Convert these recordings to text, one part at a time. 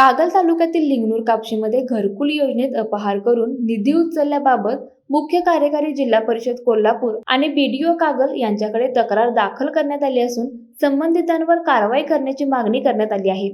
कागल तालुक्यातील लिंगणूर कापशीमध्ये घरकुल योजनेत अपहार करून निधी उचलल्याबाबत मुख्य कार्यकारी जिल्हा परिषद कोल्हापूर आणि बीडीओ कागल यांच्याकडे तक्रार दाखल करण्यात आली असून संबंधितांवर कारवाई करण्याची मागणी करण्यात आली आहे.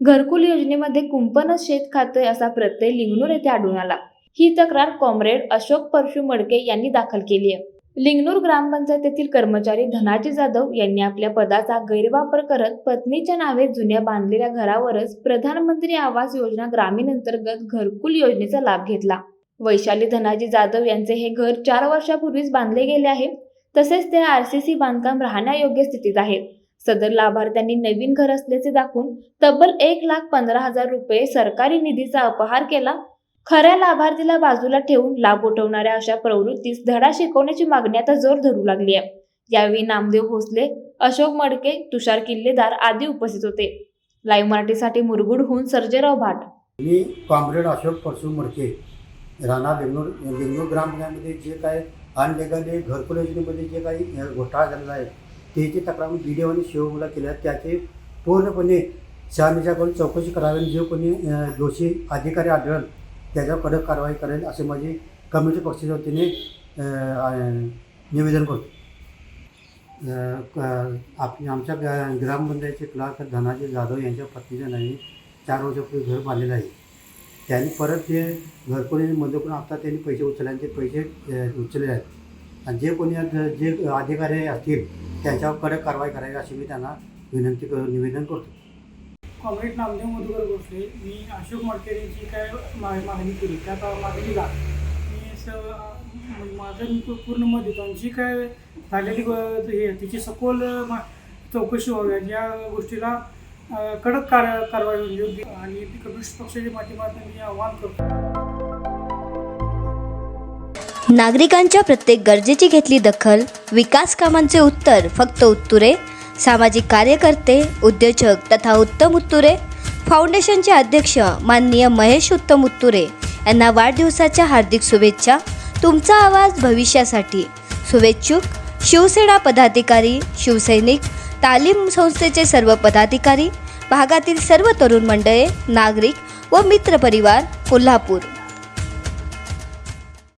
घरकुल योजनेमध्ये कुंपणच शेत खाते असा प्रत्यय लिंगणूर येथे आढळून आला. ही तक्रार कॉम्रेड अशोक परशु मडके यांनी दाखल केली आहे. लिंगनूर ग्रामपंचायतीतील कर्मचारी धनाजी जाधव यांनी आपल्या पदाचा गैरवापर करत पत्नीच्या नावे जुन्या बांधलेल्या घरावरच प्रधानमंत्री आवास योजना ग्रामीण अंतर्गत घरकुल योजनेचा लाभ घेतला. वैशाली धनाजी जाधव यांचे हे घर चार वर्षापूर्वीच बांधले गेले आहे. तसेच ते आर सी सी बांधकाम राहण्यायोग्य स्थितीत आहेत सदर लाभार्थ्यांनी नवीन घर असल्याचे दाखवून तब्बल एक लाख पंधरा हजार रुपये सरकारी निधीचा अपहार केला. खऱ्या लाभार्थीला बाजूला ठेवून लाभ उठवणाऱ्या अशा प्रवृत्तीस धडा शिकवण्याची मागणी आता जोर धरू लागली आहे. यावेळी नामदेव भोसले अशोक मडके तुषार किल्लेदार आदी उपस्थित होते. लाईव्ह मराठीसाठी मुरगुडहून सर्जेराव भाट. मी कॉम्रेड अशोक परशु मडके राणा बेंगलोर बेंगलोर ग्रामपंचायतमध्ये जे काय अनलिगली घरकुल योजनेमध्ये जे काही घोटाळा झालेला आहे त्याची तक्रार बी डी आणि शिवमुला केल्या त्याचे पूर्णपणे शहानिशाकडून चौकशी करावी आणि जे कोणी दोषी अधिकारी आढळल त्याच्यावर कडक कारवाई करेल असे माझी कमिटी पक्षाच्या वतीने निवेदन करतो. आप आमच्या ग- ग्रामपंचायतचे क्लार्क धनाजी जाधव यांच्या पत्नीच्या नावे चार वर्षापूर्वी घर बांधलेलं आहे. त्यांनी परत ते घरकोणी घरकुलीमध्ये पण आता त्यांनी पैसे उचलले आणि ते पैसे उचलले आहेत. आणि जे कोणी जे अधिकारी असतील त्यांच्यावर कडक कारवाई करावी अशी मी त्यांना विनंती कर निवेदन करतो. कॉम्रेड नामदेव मधुकर गोसले मी अशोक मडकेने जी काय मा- मागणी केली त्या मागणीला मी स माझं मी पूर्ण मत देतो. आणि जी काय झालेली हे तिची सखोल मा- चौकशी व्हावी या गोष्टीला कडक कार कारवाई होईल. योग्य आणि कम्युनिस्ट पक्षाच्या माध्यमातून मी आवाहन करतो. नागरिकांच्या प्रत्येक गरजेची घेतली दखल विकास कामांचे उत्तर फक्त उत्तुरे सामाजिक कार्यकर्ते उद्योजक तथा उत्तम उत्तुरे फाउंडेशनचे अध्यक्ष माननीय महेश उत्तम उत्तुरे यांना वाढदिवसाच्या हार्दिक शुभेच्छा. तुमचा आवाज भविष्यासाठी. शुभेच्छुक शिवसेना पदाधिकारी शिवसैनिक तालीम संस्थेचे सर्व पदाधिकारी भागातील सर्व तरुण मंडळे नागरिक व मित्रपरिवार कोल्हापूर.